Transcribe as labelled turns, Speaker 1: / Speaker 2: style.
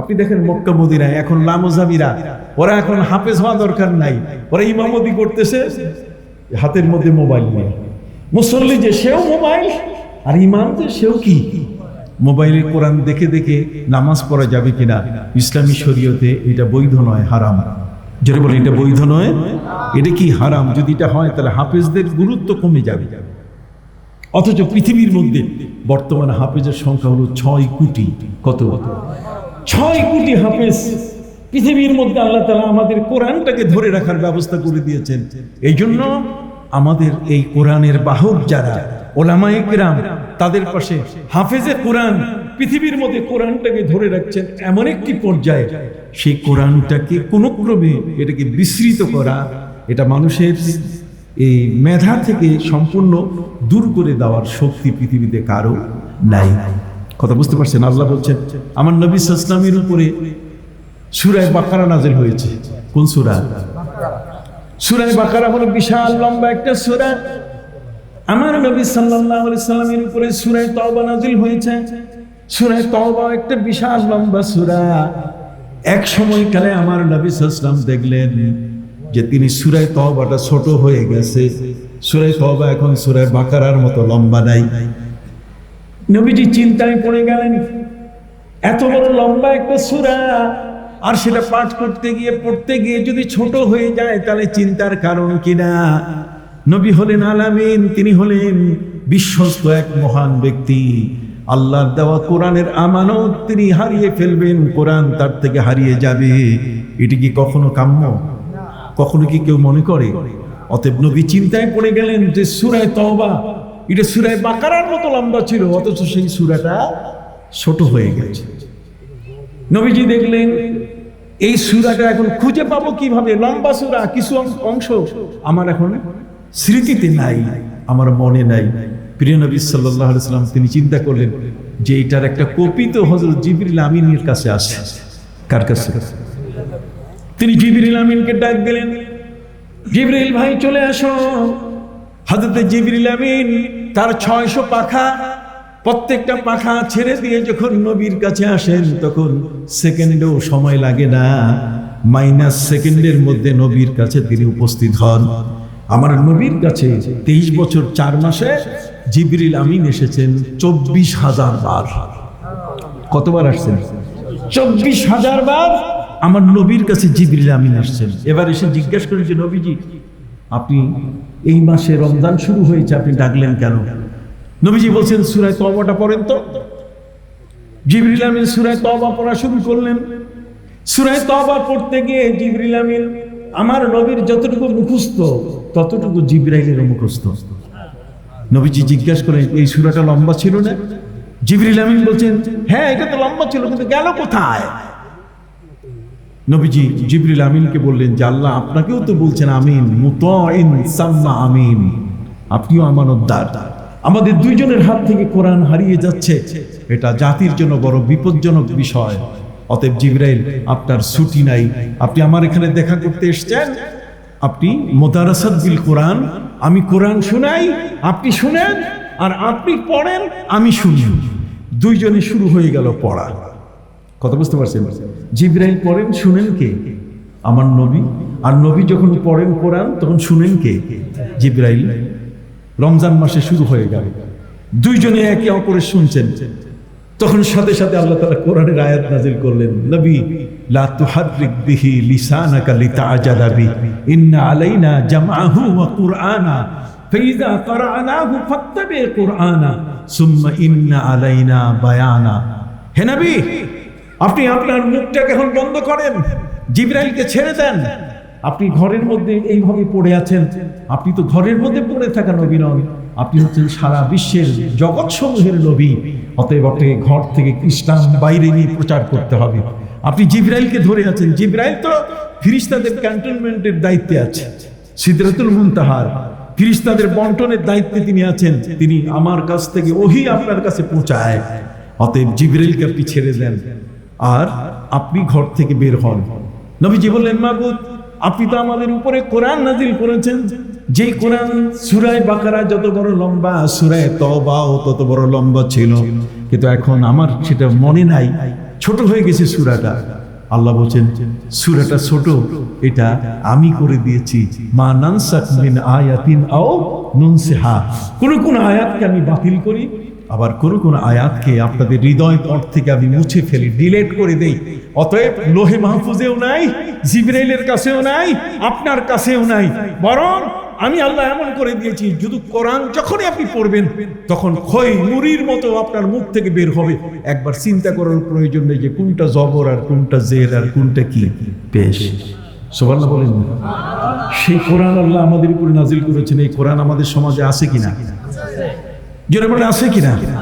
Speaker 1: আপনি দেখেন মক্কা মদিনায় এখন লামোজাবিরা ওরা এখন হাফেজ হওয়া দরকার নাই। ওরা ইমামতি করতেছে, হাতের মধ্যে মোবাইল নিয়ে। মুসল্লি যে সেও মোবাইল, আর ইমাম যে সেও কি? মোবাইলে কোরআন দেখে দেখে নামাজ পড়া যাবে কিনা? ইসলামী শরীয়তে এটা বৈধ নয়, হারাম। যেটা বলে এটা বৈধ নয়? এটা কি হারাম? যদি এটা হয়, তাহলে হাফেজদের গুরুত্ব কমে যাবে। অথচ পৃথিবীর মধ্যে বর্তমানে হাফেজের সংখ্যা হলো ছয় কোটি। কত? ছয় কোটি হাফেজ পৃথিবীর মধ্যে আল্লাহ তালা আমাদের কোরআনটাকে ধরে রাখার ব্যবস্থা করে দিয়েছেন। এই জন্য আমাদের এই কোরআনের বাহক যারা ওলামায়ে কেরাম, তাদের পাশে হাফেজে কোরআন পৃথিবীর মধ্যে কোরআনটাকে ধরে রাখছেন এমন একটি পর্যায়ে। সেই কোরআনটাকে কোনো ক্রমে এটাকে বিস্মৃত করা, এটা মানুষের এই মেধা থেকে সম্পূর্ণ দূর করে দেওয়ার শক্তি পৃথিবীতে কারও নাই। কথা বুঝতে পারছেন? আল্লাহ বলছেন, আমার নবী ইসলামের উপরে সুরায় বাকারা নাজেল হয়েছে। কোন সুরা? সুরায় বাকারা হলো বিশাল লম্বা একটা সুরা। আমার নবী আলাইহি সাল্লামের উপরে সুরায় তওবা নাজিল হয়েছে। সুরায় তওবা একটা বিশাল লম্বা সুরা। এক সময়কালে আমার নবী সাল্লাল্লাহু দেখলেন যে তিনি সুরায় তওবাটা ছোট হয়ে গেছে। সুরায় তওবা এখন সুরায় বাকারার মতো লম্বা নাই। নবীজি চিন্তায় পড়ে গেলেন, এত বড় লম্বা একটা সুরা, আর সেটা পাঠ করতে গিয়ে, পড়তে গিয়ে যদি ছোট হয়ে যায়, তাহলে চিন্তার কারণ কিনা নবী হলেন আলামিন, তিনি হলেন বিশ্বস্ত এক মহান ব্যক্তি। আল্লাহর দেওয়া কোরআনের আমানত তিনি হারিয়ে ফেলবেন, কোরআন তার থেকে হারিয়ে যাবে। এটি কি কখনো কাম্য? কখনো কি কেউ মনে করে? অতএব নবী চিন্তায় পড়ে গেলেন যে সুরায় তওবা এটা সুরায় বাকারার মতো লম্বা ছিল, অথচ সেই সুরাটা ছোট হয়ে গেছে। নবীজি দেখলেন, এই সুরাটা এখন খুঁজে পাবো কীভাবে? লম্বা সুরা, কিছু অংশ আমার এখন স্মৃতিতে নাই, আমার মনে নাই। প্রিয় নবী সাল্লাহ সাল্লাম, তিনি চিন্তা করলেন যে এটার একটা কপি তো হজরত জিবরিল আমিনের কাছে আসে কার কাছে? তিনি জিবরিল আমিনকে ডাক দিলেন, জিবরিল ভাই, চলে আসো। হজরত জিবরিল আমিন তার ছয়শো পাখা, প্রত্যেকটা পাখা ছেড়ে দিয়ে যখন নবীর কাছে আসেন, তখন সেকেন্ডেও সময় লাগে না। মাইনাস সেকেন্ডের মধ্যে নবীর কাছে তিনি উপস্থিত হন। আমার নবীর কাছে তেইশ বছর চার মাসে জিবরিল আমিন এসেছেন চব্বিশ হাজার বার। কতবার আসছেন? চব্বিশ হাজার বার আমার নবীর কাছে জিবরিল আমিন আসছেন। এবার এসে জিজ্ঞেস করেছে নবীজি আপনি এই মাসে রমজান শুরু হয়েছে, আপনি ডাকলেন কেন? নবীজি বলছেন, সুরায় তবাটা পড়েন তো। জিবরিল আমিন সুরায় তবা পড়া শুরু করলেন। সুরায় তবা পড়তে গিয়ে জিবরিল আমিন আমার নবীর যতটুকু মুখস্থ, ততটুকু জিবরাইলের মুখস্থ। নবীজি জিজ্ঞাসা করেন এই সুরাটা লম্বা ছিল না? জিবরিল আমিন বলছেন হ্যাঁ এটা তো লম্বা ছিল, কিন্তু গেল কোথায়? নবীজি জিবরিল আমিনকে বললেন, যে আল্লাহ আপনাকেও তো বলছেন আমিন, মুতাইন সাম্মা আমিন। আপনিও আমানতদার। আমাদের দুইজনের হাত থেকে কোরআন হারিয়ে যাচ্ছে। এটা জাতির জন্য বড় বিপজ্জনক বিষয়। অতএব জিবরাইল, আপনার ছুটি নাই। আপনি আমার এখানে দেখা করতে এসেছেন? আপনি মোদারাসাত বিল কোরআন, আমি কোরআন শোনাই, আপনি শুনেন, আর আপনি পড়েন, আমি শুনি। দুইজনে শুরু হয়ে গেল পড়া। কথা বুঝতে পারছেন? জিব্রাইল পড়েন, শুনেন কে? আমার নবী। আর নবী যখন পড়েন কোরআন, তখন শুনেন কে? জিব্রাইল। রমজান মাসে শুরু হয়ে গেল। দুইজনে একে অপরের শুনছেন। তখন সাথে সাথে আল্লাহ তালা কোরআনের আয়াত নাজিল করলেন। নবী আলাইনা জামআহু ওয়া কুরআনা। ফাইযা ক্বারানাহু ফাত্তাবি কুরআনা। সুম্মা ইন্না আলাইনা বায়ানা। হে নবী আপনি আপনার মুখটাকে এখন বন্ধ করেন। জিব্রাইলকে ছেড়ে দেন। আপনি ঘরের মধ্যে এইভাবে পড়ে আছেন। আপনি তো ঘরের মধ্যে পড়ে থাকা নবী নন আপনি হচ্ছেন সারা বিশ্বের জগৎ সমূহের নবী। অতএব আপনাকে ঘর থেকে ইসলাম বাইরে নিয়ে প্রচার করতে হবে। আপনি জিব্রাইলকে ধরে আছেন। জিব্রাইল তো ফিরিস্তাদের ক্যান্টনমেন্টের দায়িত্বে আছে। সিদ্রাতুল মুনতাহার, ফিরিস্তাদের বন্টনের দায়িত্বে তিনি আছেন। তিনি আমার কাছ থেকে ওহি আপনার কাছে পৌঁছায়। অতএব জিবরাইলকে আপনি ছেড়ে দেন। আর আপনি ঘর থেকে বের হন। নবীজি বললেন মাহবুদ আপনি তো আমাদের উপরে কোরআন নাজিল করেছেন। যে কোরআন সুরায় বাকারা যত বড় লম্বা, সুরায় তবাও তত বড় লম্বা ছিল। কিন্তু এখন আমার সেটা মনে নাই। ছোট হয়ে গেছে সুরাটা। আল্লাহ বলছেন, সুরাটা ছোট, এটা আমি করে দিয়েছি। মা নানসাক মিন আয়াতিন আও নুনসিহা। কোন কোন আয়াতকে আমি বাতিল করি আবার কোন কোন আয়াতকে আপনাদের হৃদয় পট থেকে আমি মুছে ফেলি ডিলেট করে দেই। অতএব লোহে মাহফুজেও নাই, জিব্রাইলের কাছেও নাই, আপনার কাছেও নাই। বরং আমি আল্লাহ এমন করে দিয়েছি, যদি কোরআন যখনই আপনি পড়বেন, তখন খই মুড়ির মতো আপনার মুখ থেকে বের হবে। একবার চিন্তা করার প্রয়োজন নেই যে কোনটা জবর আর কোনটা জের আর কোনটা কি। পেশ সোবাল্লা বলেন? সেই কোরআন আল্লাহ আমাদের উপরে নাজিল করেছেন, এই কোরআন আমাদের সমাজে আছে কিনা? জোরে বলে আছে কিনা?